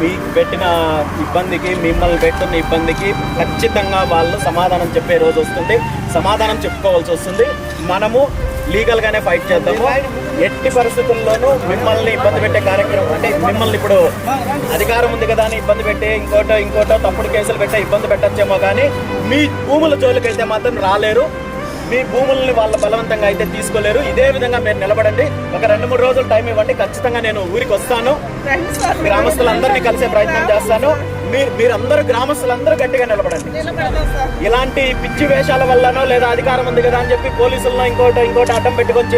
మీకు పెట్టిన ఇబ్బందికి మిమ్మల్ని పెట్టిన ఇబ్బందికి ఖచ్చితంగా వాళ్ళు సమాధానం చెప్పే రోజు వస్తుంది. సమాధానం చెప్పుకోవాల్సి వస్తుంది. మనము లీగల్ గానే ఫైట్ చేద్దాము. ఎట్టి పరిస్థితుల్లోనూ మిమ్మల్ని ఇబ్బంది పెట్టే కార్యక్రమం అంటే మిమ్మల్ని ఇప్పుడు అధికారం ఉంది కదా అని ఇబ్బంది పెట్టే ఇంకోటో ఇంకోటో తప్పుడు కేసులు పెట్టే ఇబ్బంది పెట్టచ్చేమో కానీ మీ భూముల జోలికి అయితే మాత్రం రాలేరు. మీ భూముల్ని వాళ్ళ బలవంతంగా అయితే తీసుకోలేరు. ఇదే విధంగా మీరు నిలబడండి. ఒక రెండు మూడు రోజులు టైం ఇవ్వండి. ఖచ్చితంగా నేను ఊరికి వస్తాను గ్రామస్తులందరినీ కలిసే ప్రయత్నం చేస్తాను. మీరు మీరందరూ గ్రామస్తులందరూ గట్టిగా నిలబడండి. ఇలాంటి పిచ్చి వేషాల వల్లనో లేదా అధికారం ఉంది కదా అని చెప్పి పోలీసులను ఇంకోటి ఇంకోటి అడ్డం పెట్టుకొని